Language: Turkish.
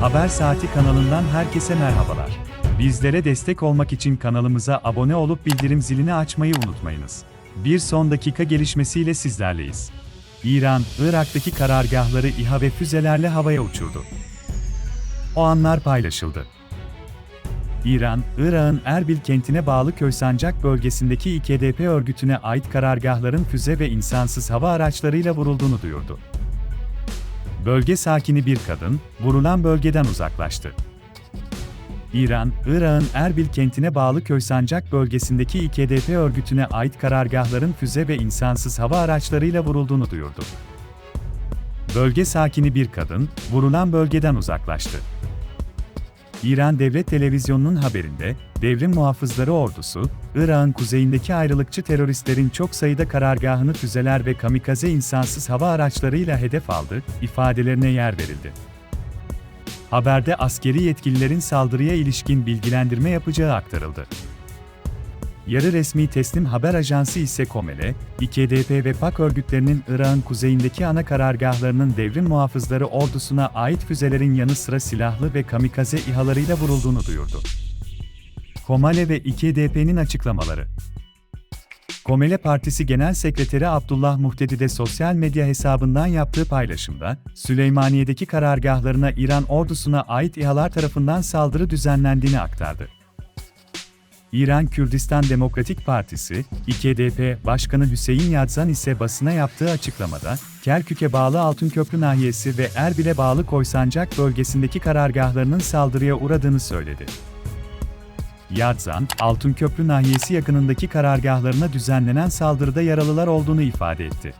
Haber Saati kanalından herkese merhabalar. Bizlere destek olmak için kanalımıza abone olup bildirim zilini açmayı unutmayınız. Bir son dakika gelişmesiyle sizlerleyiz. İran, Irak'taki karargahları İHA ve füzelerle havaya uçurdu. O anlar paylaşıldı. İran, Irak'ın Erbil kentine bağlı Köysancak bölgesindeki İKDP örgütüne ait karargahların füze ve insansız hava araçlarıyla vurulduğunu duyurdu. Bölge sakini bir kadın, vurulan bölgeden uzaklaştı. İran, Irak'ın Erbil kentine bağlı Köysancak bölgesindeki İKDP örgütüne ait karargahların füze ve insansız hava araçlarıyla vurulduğunu duyurdu. Bölge sakini bir kadın, vurulan bölgeden uzaklaştı. İran Devlet Televizyonu'nun haberinde, devrim muhafızları ordusu, Irak'ın kuzeyindeki ayrılıkçı teröristlerin çok sayıda karargahını füzeler ve kamikaze insansız hava araçlarıyla hedef aldı, ifadelerine yer verildi. Haberde askeri yetkililerin saldırıya ilişkin bilgilendirme yapacağı aktarıldı. Yarı resmi teslim haber ajansı ise Komele, İKDP ve PAK örgütlerinin Irak'ın kuzeyindeki ana karargahlarının devrim muhafızları ordusuna ait füzelerin yanı sıra silahlı ve kamikaze İHA'larıyla vurulduğunu duyurdu. Komale ve İKDP'nin açıklamaları Komele Partisi Genel Sekreteri Abdullah Muhtedi de sosyal medya hesabından yaptığı paylaşımda, Süleymaniye'deki karargahlarına İran ordusuna ait İHA'lar tarafından saldırı düzenlendiğini aktardı. İran Kürdistan Demokratik Partisi, İKDP Başkanı Hüseyin Yadzan ise basına yaptığı açıklamada, Kerkük'e bağlı Altınköprü nahiyesi ve Erbil'e bağlı Koysancak bölgesindeki karargahlarının saldırıya uğradığını söyledi. Yadzan, Altınköprü nahiyesi yakınındaki karargahlarına düzenlenen saldırıda yaralılar olduğunu ifade etti.